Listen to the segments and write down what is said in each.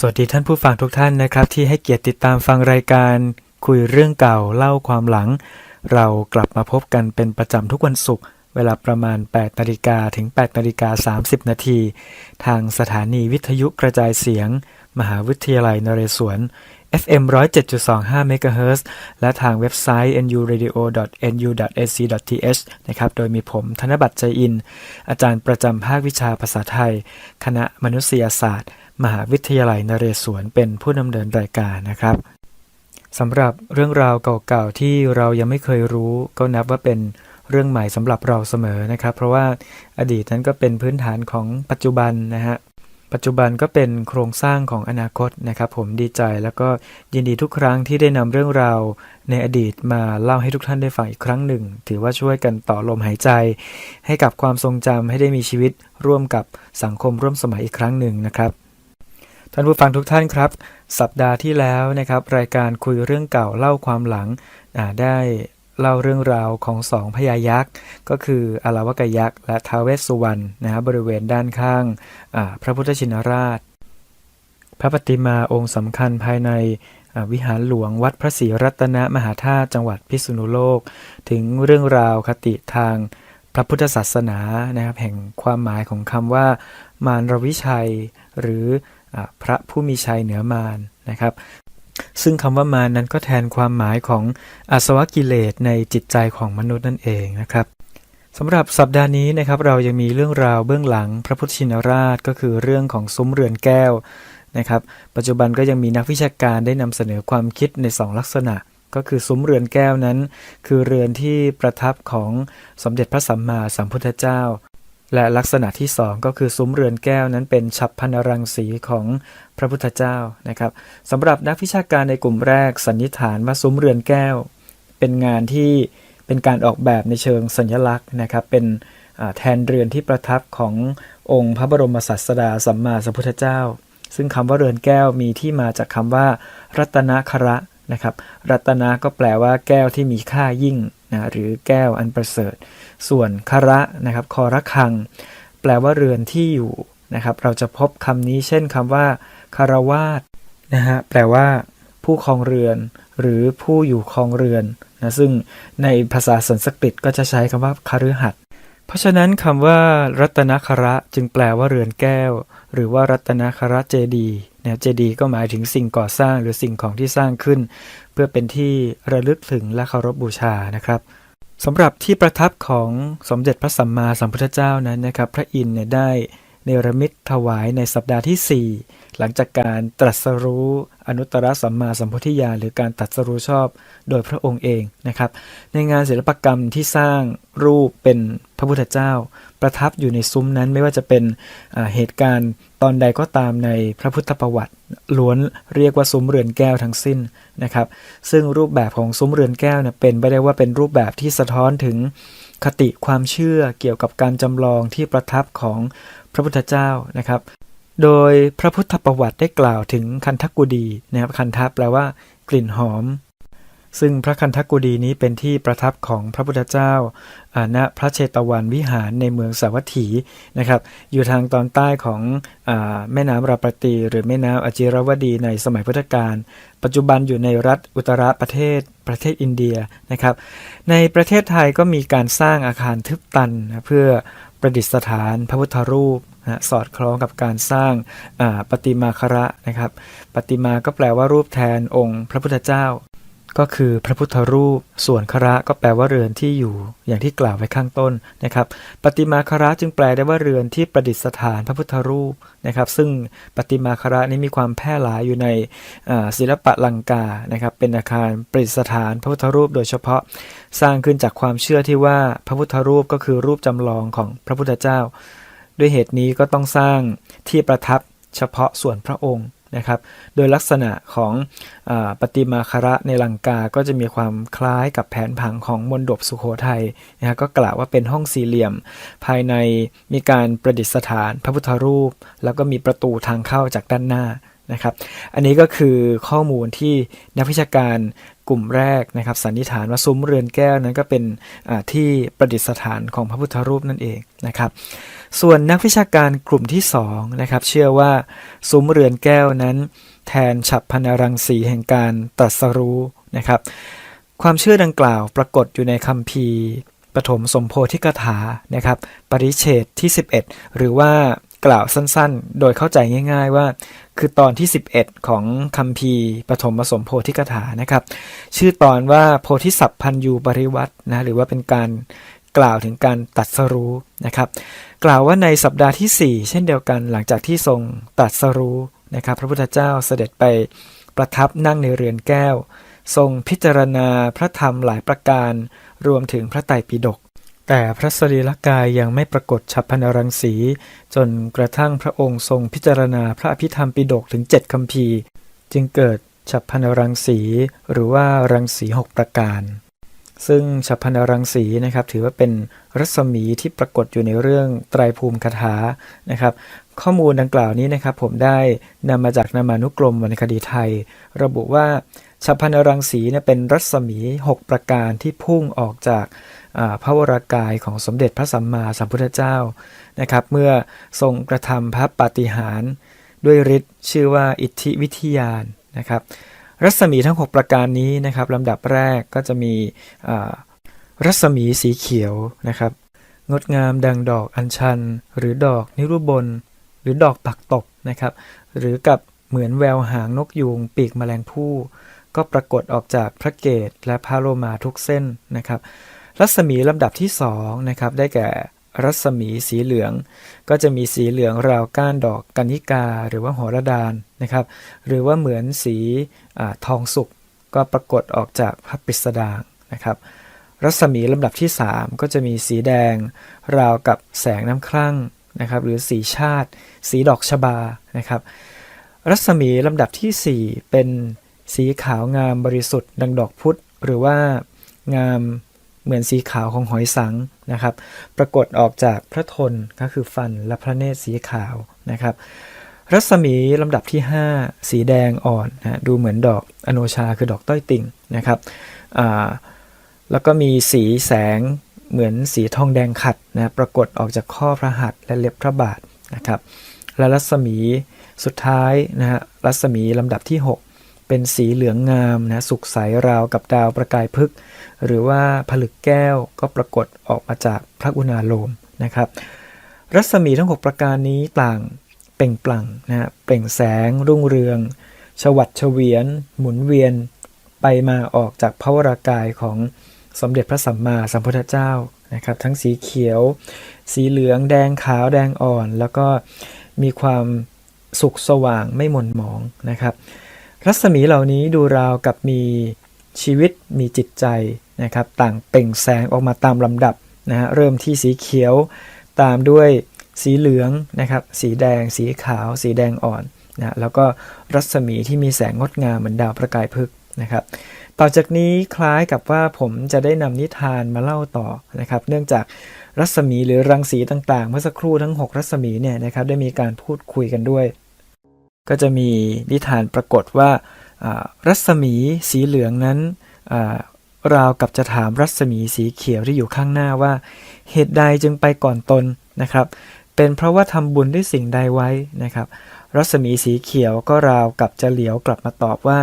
สวัสดีท่านผู้ฟังทุกท่านนะครับ ที่ให้เกียรติติดตามฟังรายการคุยเรื่องเก่าเล่าความหลัง เรากลับมาพบกันเป็นประจำทุกวันศุกร์เวลาประมาณ 8นาฬิกาถึง8นาฬิกา30 นาทีทางสถานีวิทยุกระจายเสียง มหาวิทยาลัยนเรศวร FM 107.25 MHz และทางเว็บไซต์ nuradio.nu.ac.th นะครับ โดยมีผมธนบัตรใจอิน อาจารย์ประจำภาควิชาภาษาไทย คณะมนุษยศาสตร์ มหาวิทยาลัยนเรศวรเป็นผู้ดำเนินรายการนะครับสำหรับเรื่องราวเก่าๆที่เรายังไม่เคยรู้ ก็นับว่าเป็นเรื่องใหม่สำหรับเราเสมอนะครับ เพราะว่าอดีตนั้นก็เป็นพื้นฐานของปัจจุบันนะฮะปัจจุบันก็เป็นโครงสร้างของอนาคตนะครับ ผมดีใจแล้วก็ยินดีทุกครั้งที่ได้นำเรื่องราวในอดีตมาเล่าให้ทุกท่านได้ฟังอีกครั้งหนึ่ง ถือว่าช่วยกันต่อลมหายใจ ให้กับความทรงจำให้ได้มีชีวิตร่วมกับสังคมร่วมสมัยอีกครั้งหนึ่งนะครับ ท่านผู้ฟังทุกท่านครับ สัปดาห์ที่แล้วนะครับ รายการคุยเรื่องเก่าเล่าความหลังได้เล่าเรื่องราวของสองพญายักษ์ ก็คืออลาวกยักษ์และท้าวเวสสุวรรณนะฮะบริเวณด้านข้างพระพุทธชินราช พระปฏิมาองค์สำคัญภายในวิหารหลวงวัดพระศรีรัตนมหาธาตุจังหวัดพิษณุโลก ถึงเรื่องราวคติทางพระพุทธศาสนานะครับแห่งความหมายของคำว่ามารวิชัย หรือ พระผู้มีชัยเหนือมารนะครับ ซึ่งคำว่ามานั้นก็แทนความหมายของอาสวะกิเลสในจิตใจของมนุษย์นั่นเองนะครับสำหรับสัปดาห์นี้นะครับเรายังมีเรื่องราวเบื้องหลังพระพุทธชินราชก็คือเรื่องของซุ้มเรือนแก้วนะครับ ปัจจุบันก็ยังมีนักวิชาการได้นำเสนอความคิดในสองลักษณะ ก็คือซุ้มเรือนแก้วนั้น คือเรือนที่ประทับของสมเด็จพระสัมมาสัมพุทธเจ้า และลักษณะที่สองก็คือซุ้มเรือนแก้วนั้นเป็นฉับพันรังสีของพระพุทธเจ้านะครับสำหรับนักวิชาการในกลุ่มแรกสันนิษฐานว่าซุ้มเรือนแก้ว เป็นงานที่เป็นการออกแบบในเชิงสัญลักษณ์นะครับ เป็นแทนเรือนที่ประทับขององค์พระบรมศาสดาสัมมาสัมพุทธเจ้า ซึ่งคำว่าเรือนแก้วมีที่มาจากคำว่า รัตนคระนะครับ รัตนะก็แปลว่าแก้วที่มีค่ายิ่ง นะหรือแก้วอันประเสริฐ ส่วนคาระนะครับคอระคัง แปลว่าเรือนที่อยู่นะครับ เราจะพบคำนี้เช่นคำว่าคารวาสนะฮะแปลว่า ผู้ครองเรือน หรือผู้อยู่ครองเรือนนะซึ่งในภาษาสันสกฤตก็จะใช้คำว่าคฤหัสถ์ เพราะฉะนั้นคำว่ารัตนคระจึงแปลว่าเรือนแก้ว หรือว่ารัตนคระเจดีนะเจดีก็หมายถึงสิ่งก่อสร้างหรือสิ่งของที่สร้างขึ้น เพื่อเป็นที่ระลึกถึงและเคารพบบูชานะครับสำหรับที่ประทับของสมเด็จพระสัมมาสัมพุทธเจ้านั้นนะครับ พระอินทร์เนี่ยได้ เนรมิตถวายในสัปดาห์ที่ 4 หลังจากการตรัสรู้อนุตตรสัมมาสัมพุทธิญาณหรือการตรัสรู้ชอบโดยพระองค์เองนะครับ ในงานศิลปกรรมที่สร้างรูปเป็นพระพุทธเจ้า ประทับอยู่ในซุ้มนั้นไม่ว่าจะเป็นเหตุการณ์ตอนใดก็ตามในพระพุทธประวัติ ล้วนเรียกว่าซุ้มเรือนแก้วทั้งสิ้นนะครับ ซึ่งรูปแบบของซุ้มเรือนแก้วเนี่ยเป็นไปได้ว่าเป็นรูปแบบที่สะท้อนถึง คติความเชื่อเกี่ยวกับการจำลองที่ประทับของพระพุทธเจ้านะครับ โดยพระพุทธประวัติได้กล่าวถึงคันทกุดีนะครับคันทะแปลว่ากลิ่นหอม ซึ่งพระคันธกุดีนี้เป็นที่ประทับของพระพุทธเจ้าณพระเชตวันวิหารในเมืองสาวัตถีนะครับ อยู่ทางตอนใต้ของอแม่น้ำราปตีหรือแม่น้ำอจิรวดีในสมัยพุทธกาลปัจจุบันอยู่ในรัฐอุตรประเทศ ประเทศอินเดียนะครับ ในประเทศไทยก็มีการสร้างอาคารทึบตันนะเพื่อประดิษฐานพระพุทธรูปนะสอดคล้องกับการสร้างปฏิมาคระนะครับปฏิมาก็แปลว่ารูปแทนองค์พระพุทธเจ้า ก็คือพระพุทธรูป ส่วนคระก็แปลว่าเรือนที่อยู่ อย่างที่กล่าวไว้ข้างต้นนะครับ ปฏิมาคระจึงแปลได้ว่าเรือนที่ประดิษฐานพระพุทธรูปนะครับ ซึ่งปฏิมาคระนี้มีความแพร่หลายอยู่ในศิลปะลังกานะครับ เป็นอาคารประดิษฐานพระพุทธรูปโดยเฉพาะ สร้างขึ้นจากความเชื่อที่ว่าพระพุทธรูปก็คือรูปจำลองของพระพุทธเจ้า ด้วยเหตุนี้ก็ต้องสร้างที่ประทับเฉพาะส่วนพระองค์ นะครับ โดยลักษณะของอปฏิมาคระในลังกาก็จะมีความคล้ายกับแผนผังของมณฑปสุโขทัยนะก็กล่าวว่าเป็นห้องสี่เหลี่ยม ภายในมีการประดิษฐานพระพุทธรูป แล้วก็มีประตูทางเข้าจากด้านหน้านะครับ อันนี้ก็คือข้อมูลที่นักวิชาการ กลุ่มแรกนะครับสันนิษฐานว่าซุ้มเรือนแก้วนั้นก็เป็นที่ประดิษฐานของพระพุทธรูปนั่นเองนะครับ ส่วนนักวิชาการกลุ่มที่2นะครับเชื่อว่าซุ้มเรือนแก้วนั้น แทนฉับพนรังสีแห่งการตรัสรู้นะครับความเชื่อดังกล่าวปรากฏอยู่ในคัมภีร์ปฐมสมโพธิกถานะครับ ปริเชตที่ 11 หรือว่า กล่าวสั้นๆ โดยเข้าใจง่าย ๆว่า คือตอนที่ 11 ของคัมภีปฐมผสมโพธิกถานะครับ ชื่อตอนว่าโพธิสัพพันยูปริวัตนะหรือว่าเป็นการกล่าวถึงการตัดสรู้นะครับ กล่าวว่าในสัปดาห์ที่ 4 เช่นเดียวกันหลังจากที่ทรงตัดสรู้นะครับ พระพุทธเจ้าเสด็จไปประทับนั่งในเรือนแก้ว ทรงพิจารณาพระธรรมหลายประการ รวมถึงพระไตรปิฎก แต่พระสรีรกายยังไม่ปรากฏฉับพันรังสี จนกระทั่งพระองค์ทรงพิจารณาพระอภิธรรมปิฎกถึงเจ็ดคำพีจึงเกิดฉับพันรังสี หรือว่ารังสีหกประการ ซึ่งฉับพันรังสีนะครับ ถือว่าเป็นรัศมีที่ปรากฏอยู่ในเรื่องไตรภูมิคาถานะครับ ข้อมูลดังกล่าวนี้นะครับ ผมได้นำมาจากนามานุกรมวรรณคดีไทย ระบุว่าฉับพันรังสีเนี่ยเป็นรัศมี 6 ประการที่พุ่งออกจาก พระวรากายของสมเด็จพระสัมมาสัมพุทธเจ้านะครับ เมื่อทรงกระทำพระปาฏิหาริย์ด้วยฤทธิ์ชื่อว่าอิทธิวิทยานนะครับ รัศมีทั้ง 6 ประการนี้นะครับลำดับแรกก็จะมีรัศมีสีเขียวนะครับ งดงามดังดอกอัญชัน หรือดอกนิรุบล หรือดอกปักตบนะครับ หรือกับเหมือนแววหางนกยูงปีกแมลงผู้ ก็ปรากฏออกจากพระเกศและพระโลมาทุกเส้นนะครับ รัศมีลำดับที่2นะครับได้แก่รัศมีสีเหลือง ก็จะมีสีเหลืองราวก้านดอกกัญญิกา หรือว่าหอระดานนะครับ หรือว่าเหมือนสีอทองสุกก็ปรากฏออกจากพระปิสดางนะครับ รัศมีลำดับที่ 3 ก็จะมีสีแดง ราวกับแสงน้ำครั่งนะครับ หรือสีชาติ สีดอกชบานะครับ รัศมีลำดับที่ 4 เป็นสีขาวงามบริสุทธิ์ดังดอกพุธหรือว่างาม เหมือนสีขาวของหอยสังนะครับ ปรากฏออกจากพระทนก็คือฟันและพระเนตรสีขาวนะครับ รัศมีลำดับที่ 5 สีแดงอ่อนนะดูเหมือนดอกอโนชาคือดอกต้อยติ่งนะครับแล้วก็มีสีแสงเหมือนสีทองแดงขัดนะปรากฏออกจากข้อพระหัตถ์และเล็บพระบาทนะครับ และรัศมีสุดท้ายนะฮะรัศมีลำดับที่ 6 เป็นสีเหลืองงามนะสุกใสราวกับดาวประกายพึก หรือว่าผลึกแก้วก็ปรากฏออกมาจากพระอุณาโลมนะครับ รัศมีทั้ง 6 ประการนี้ต่างเปล่งปลั่งนะเปล่งแสง รุ่งเรือง ชวัดเฉวียน หมุนเวียนไปมาออกจากพระวรากายของสมเด็จพระสัมมาสัมพุทธเจ้านะครับ ทั้งสีเขียว สีเหลือง แดงขาวแดงอ่อน แล้วก็มีความสุขสว่างไม่หม่นหมองนะครับ รัศมีเหล่านี้ดูราวกับมีชีวิตมีจิตใจนะครับ ต่างเปล่งแสงออกมาตามลำดับนะฮะเริ่มที่สีเขียว ตามด้วยสีเหลืองนะครับ สีแดง สีขาว สีแดงอ่อนนะแล้วก็รัศมีที่มีแสงงดงามเหมือนดาวประกายพึกนะครับ ต่อจากนี้คล้ายกับว่าผมจะได้นำนิทานมาเล่าต่อนะครับ เนื่องจากรัศมีหรือรังสีต่างๆ เมื่อสักครู่ทั้ง 6 รัศมีเนี่ยนะครับได้มีการพูดคุยกันด้วย ก็จะมีนิทานปรากฏว่ารัศมีสีเหลืองนั้นราวกับจะถามรัศมีสีเขียวที่อยู่ข้างหน้าว่า เหตุใดจึงไปก่อนตนนะครับ เป็นเพราะว่าทำบุญด้วยสิ่งใดไว้นะครับ รัศมีสีเขียวก็ราวกับจะเหลียวกลับมาตอบว่า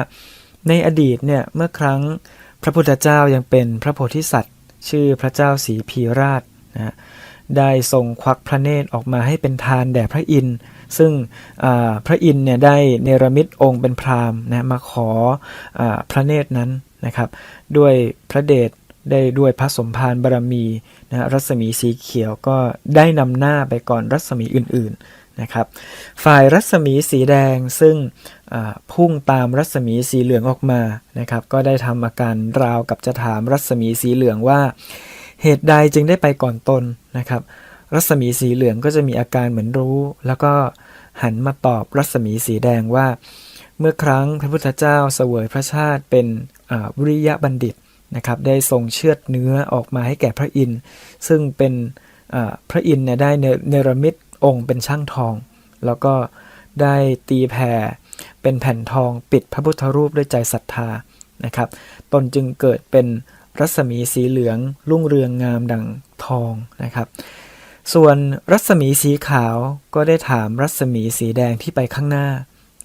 ในอดีตเนี่ยเมื่อครั้งพระพุทธเจ้ายังเป็นพระโพธิสัตว์ ชื่อพระเจ้าสีพีราชนะ ได้ทรงควักพระเนตรออกมาให้เป็นทานแด่พระอินทร์ซึ่งพระอินทร์เนี่ยได้เนรมิตองค์เป็นพราหมณ์นะมาขออพระเนตรนั้นนะครับ ด้วยพระเดชได้ด้วยพระสมภารบารมีนะรัศมีสีเขียวก็ได้นำหน้าไปก่อนรัศมีอื่นๆนะครับฝ่ายรัศมีสีแดงซึ่งพุ่งตามรัศมีสีเหลืองออกมานะครับ ก็ได้ทำอาการราวกับจะถามรัศมีสีเหลืองว่า เหตุใดจึงได้ไปก่อนตน นะครับ รัศมีสีเหลืองก็จะมีอาการเหมือนรู้ แล้วก็หันมาตอบรัศมีสีแดงว่า เมื่อครั้งพระพุทธเจ้าเสวยพระชาติเป็นวิริยะบัณฑิตนะครับได้ทรงเชือดเนื้อออกมาให้แก่พระอินทร์ซึ่งเป็นพระอินทร์เนี่ยได้เนรมิตองค์เป็นช่างทอง แล้วก็ได้ตีแผ่เป็นแผ่นทองปิดพระพุทธรูปด้วยใจศรัทธานะครับตนจึงเกิดเป็นรัศมีสีเหลืองรุ่งเรืองงามดัง ทองนะครับ ส่วนรัศมีสีขาวก็ได้ถามรัศมีสีแดงที่ไปข้างหน้า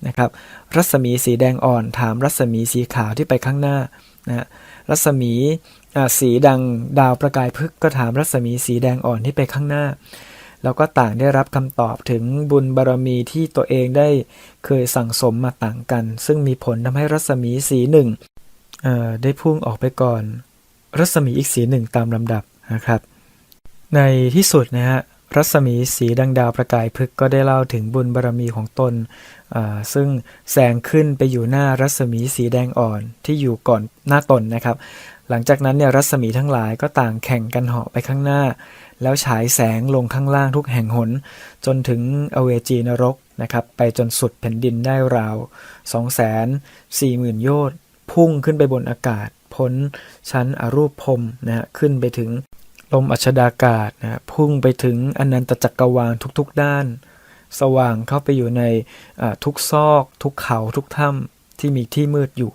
นะครับ รัศมีสีแดงอ่อนถามรัศมีสีขาวที่ไปข้างหน้านะรัศมีสีดังดาวประกายพฤกก็ถามรัศมีสีแดงอ่อนที่ไปข้างหน้า แล้วก็ต่างได้รับคำตอบถึงบุญบารมีที่ตัวเองได้เคยสั่งสมมาต่างกัน ซึ่งมีผลทำให้รัศมีสีหนึ่งได้พุ่งออกไปก่อน รัศมีอีกสีหนึ่งตามลำดับนะครับ ในที่สุดนะฮะรัศมีสีดังดาวประกายพฤกษ์ก็ได้เล่าถึงบุญบารมีของตนอ่าซึ่งแสงขึ้นไปอยู่หน้ารัศมีสีแดงอ่อนที่อยู่ก่อนหน้าตนนะครับ หลังจากนั้นเนี่ยรัศมีทั้งหลายก็ต่างแข่งกันเหาะไปข้างหน้า แล้วฉายแสงลงข้างล่างทุกแห่งหน จนถึงอเวจีนรกนะครับ ไปจนสุดแผ่นดินได้ราว2 4 0 0 0 0 โยชน์พุ่งขึ้นไปบนอากาศ พ้นชั้นอรูปพรมนะฮะขึ้นไปถึง ลมอัชดากาศนะพุ่งไปถึงอนันตจักรวาลทุกๆด้าน สว่างเข้าไปอยู่ในทุกซอก ทุกเขาทุกถ้ำที่มีที่มืดอยู่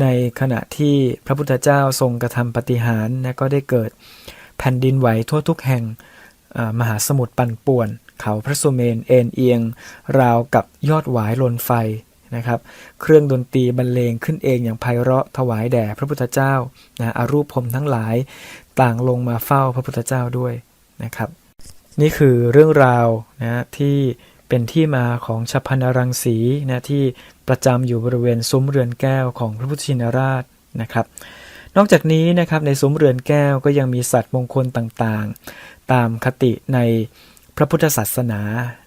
ในขณะที่พระพุทธเจ้าทรงกระทำปฏิหารนะก็ได้เกิดแผ่นดินไหวทั่วทุกแห่งมหาสมุทรปั่นป่วน เขาพระสุเมนเอ็นเอียง ราวกับยอดหวายลนไฟ นะครับ เครื่องดนตรีบรรเลงขึ้นเองอย่างไพเราะถวายแด่พระพุทธเจ้านะอารูปพรมทั้งหลายต่างลงมาเฝ้าพระพุทธเจ้าด้วยนะครับ นี่คือเรื่องราวนะที่เป็นที่มาของชพนรังสีนะที่ประจำอยู่บริเวณซุ้มเรือนแก้วของพระพุทธชินราชนะครับ นอกจากนี้นะครับในซุ้มเรือนแก้วก็ยังมีสัตว์มงคลต่างๆ ตามคติใน พระพุทธศาสนา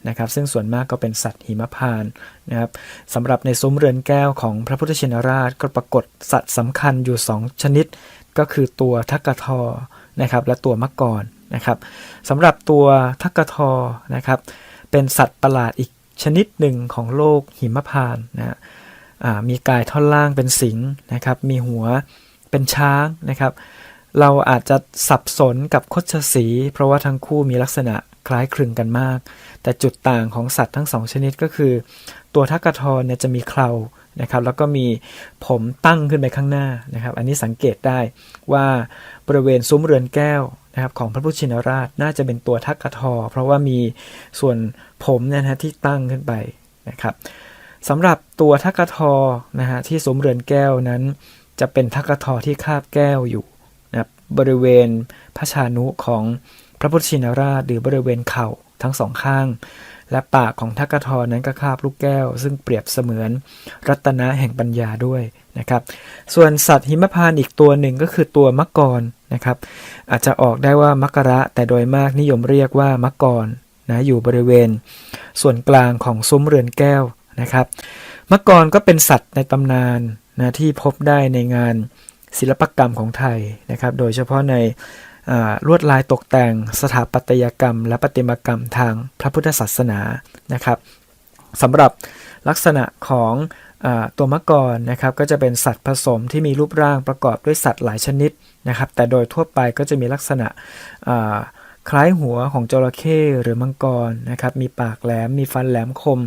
นะครับ ซึ่งส่วนมากก็เป็นสัตว์หิมพานนะครับสำหรับในซุ้มเรือนแก้วของพระพุทธชินราชก็ปรากฏสัตว์สำคัญอยู่ 2 ชนิด ก็คือตัวทักกะทอนะครับและตัวมะกรนะครับสำหรับตัวทักกะทอนะครับ เป็นสัตว์ประหลาดอีกชนิดหนึ่งของโลกหิมพานนะฮะมีกายท่อนล่างเป็นสิงห์นะครับ มีหัวเป็นช้างนะครับ เราอาจจะสับสนกับคดสี เพราะว่าทั้งคู่มีลักษณะ คล้ายคลึงกันมาก แต่จุดต่างของสัตว์ทั้งสองชนิดก็คือ ตัวทักกะทอเนี่ยจะมีเครานะครับแล้วก็มีผมตั้งขึ้นไปข้างหน้านะครับ อันนี้สังเกตได้ว่าบริเวณซุ้มเรือนแก้วนะครับของพระพุทธชินราชน่าจะเป็นตัวทักกะทอ เพราะว่ามีส่วนผมเนี่ยนะฮะที่ตั้งขึ้นไปนะครับสำหรับตัวทักกะทอนะฮะที่ซุ้มเรือนแก้วนั้น จะเป็นทักกะทอที่คาบแก้วอยู่นะรบบริเวณพระชานุของ ระพุทธชินราชหรือบริเวณเข่าทั้งสองข้าง และปากของทักกะทอนั้นก็คาบลูกแก้ว ซึ่งเปรียบเสมือนรัตนะแห่งปัญญาด้วยนะครับ ส่วนสัตว์หิมพานอีกตัวหนึ่งก็คือตัวมกกรนะครับ อาจจะออกได้ว่ามกกระแต่โดยมากนิยมเรียกว่ามกกรนะอยู่บริเวณ ส่วนกลางของซุ้มเรือนแก้วนะครับมกกรก็เป็นสัตว์ในตำนานนะที่พบได้ในงานศิลปกรรมของไทยนะครับ โดยเฉพาะใน ลวดลายตกแต่งสถาปัตยกรรม และประติมากรรมทางพระพุทธศาสนานะครับสำหรับลักษณะของอตัวมะกรนะครับก็จะเป็นสัตว์ผสมที่มีรูปร่างประกอบด้วยสัตว์หลายชนิดนะครับ แต่โดยทั่วไปก็จะมีลักษณะคล้ายหัวของจระเข้หรือมังกรนะครับ มีปากแหลม มีฟันแหลมคม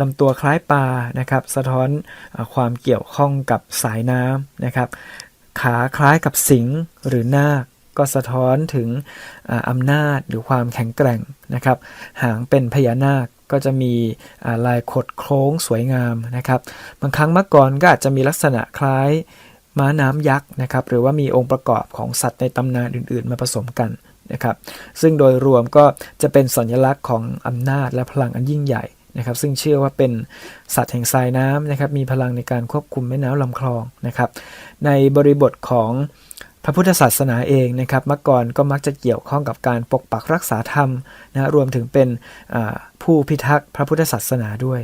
ลำตัวคล้ายปลานะครับ สะท้อนอความเกี่ยวข้องกับสายน้ำนะครับ ขาคล้ายกับสิงห์หรือนาค ก็สะท้อนถึงอำนาจหรือความแข็งแกร่งนะครับ หางเป็นพญานาคก็จะมีลายขดโค้งสวยงามนะครับ บางครั้งเมื่อก่อนก็อาจจะมีลักษณะคล้ายม้าน้ำยักษ์นะครับ หรือว่ามีองค์ประกอบของสัตว์ในตำนานอื่น ๆ มาผสมกันนะครับ ซึ่งโดยรวมก็จะเป็นสัญลักษณ์ของอำนาจและพลังอันยิ่งใหญ่นะครับ ซึ่งเชื่อว่าเป็นสัตว์แห่งทรายน้ำนะครับ มีพลังในการควบคุมแม่น้ำลำคลองนะครับ ในบริบทของ พระพุทธศาสนาเองนะครับเมื่อก่อนก็มักจะเกี่ยวข้องกับการปกปักรักษาธรรมนะรวมถึงเป็นผู้พิทักษ์พระพุทธศาสนาด้วย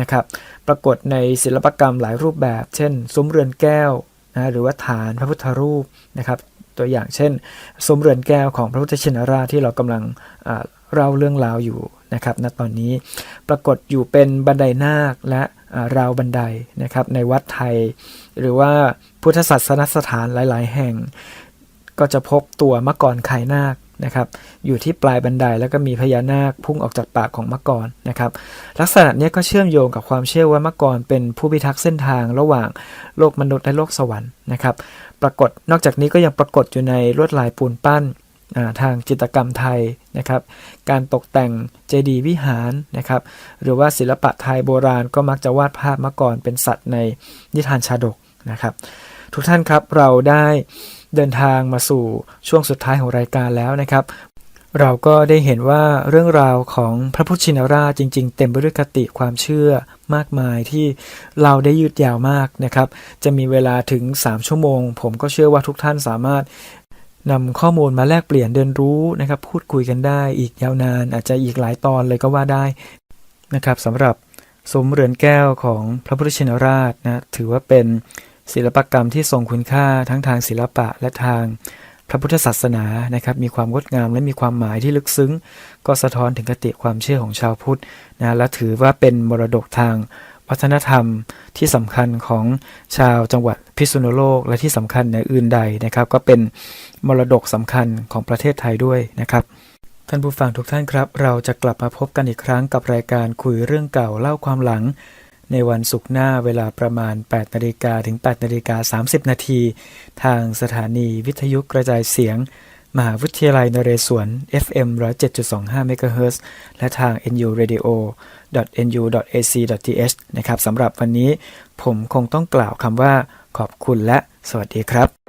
นะครับปรากฏในศิลปกรรมหลายรูปแบบ เช่น ซุ้มเรือนแก้วนะหรือว่าฐานพระพุทธรูปนะครับตัวอย่างเช่น ซุ้มเรือนแก้วของพระพุทธชินราชที่เรากำลังอ่า เล่าเรื่องราวอยู่นะครับณตอนนี้ปรากฏอยู่เป็นบันไดนาคและราวบันไดนะครับในวัดไทย หรือว่าพุทธศาสนสถานหลาย ๆ แห่ง ก็จะพบตัวมะกรไข่นาคนะครับอยู่ที่ปลายบันไดแล้วก็มีพญานาคพุ่งออกจากปากของมักกรนะครับลักษณะนี้ก็เชื่อมโยงกับความเชื่อว่ามักกรเป็นผู้พิทักษ์เส้นทางระหว่างโลกมนุษย์และโลกสวรรค์นะครับปรากฏนอกจากนี้ก็ยังปรากฏอยู่ในลวดลายปูนปั้น ทางจิตรกรรมไทยนะครับ การตกแต่งเจดีย์วิหารนะครับ หรือว่าศิลปะไทยโบราณก็มักจะวาดภาพมักกรเป็นสัตว์ในนิทานชาดกนะครับ ทุกท่านครับเราได้เดินทางมาสู่ช่วงสุดท้ายของรายการแล้วนะครับเราก็ได้เห็นว่าเรื่องราวของพระพุทธชินราชจริง ๆ เต็มไปด้วยคติความเชื่อมากมายที่เราได้ยืดยาวมากนะครับ จะมีเวลาถึง 3 ชั่วโมง ผมก็เชื่อว่าทุกท่านสามารถ นำข้อมูลมาแลกเปลี่ยนเรียนรู้นะครับ พูดคุยกันได้อีกยาวนานอาจจะอีกหลายตอนเลยก็ว่าได้นะครับสำหรับซุ้มเรือนแก้วของพระพุทธชินราชนะถือว่าเป็นศิลปกรรมที่ทรงคุณค่าทั้งทางศิลปะและทางพระพุทธศาสนานะครับ มีความงดงามและมีความหมายที่ลึกซึ้ง ก็สะท้อนถึงคติความเชื่อของชาวพุทธนะและถือว่าเป็นมรดกทาง วัฒนธรรมที่สำคัญของชาวจังหวัดพิษณุโลก และที่สำคัญในอื่นใดนะครับ ก็เป็นมรดกสำคัญของประเทศไทยด้วยนะครับท่านผู้ฟังทุกท่านครับ เราจะกลับมาพบกันอีกครั้งกับรายการคุยเรื่องเก่าเล่าความหลัง ในวันศุกร์หน้าเวลาประมาณ 8นาฬิกาถึง8นาฬิกา30 นาทีทางสถานีวิทยุกระจายเสียง มหาวิทยาลัยนเรศวร FM 107.25 MHz และทาง NU Radio nu.ac.th นะครับสำหรับวันนี้ผมคงต้องกล่าวคำว่าขอบคุณและสวัสดีครับ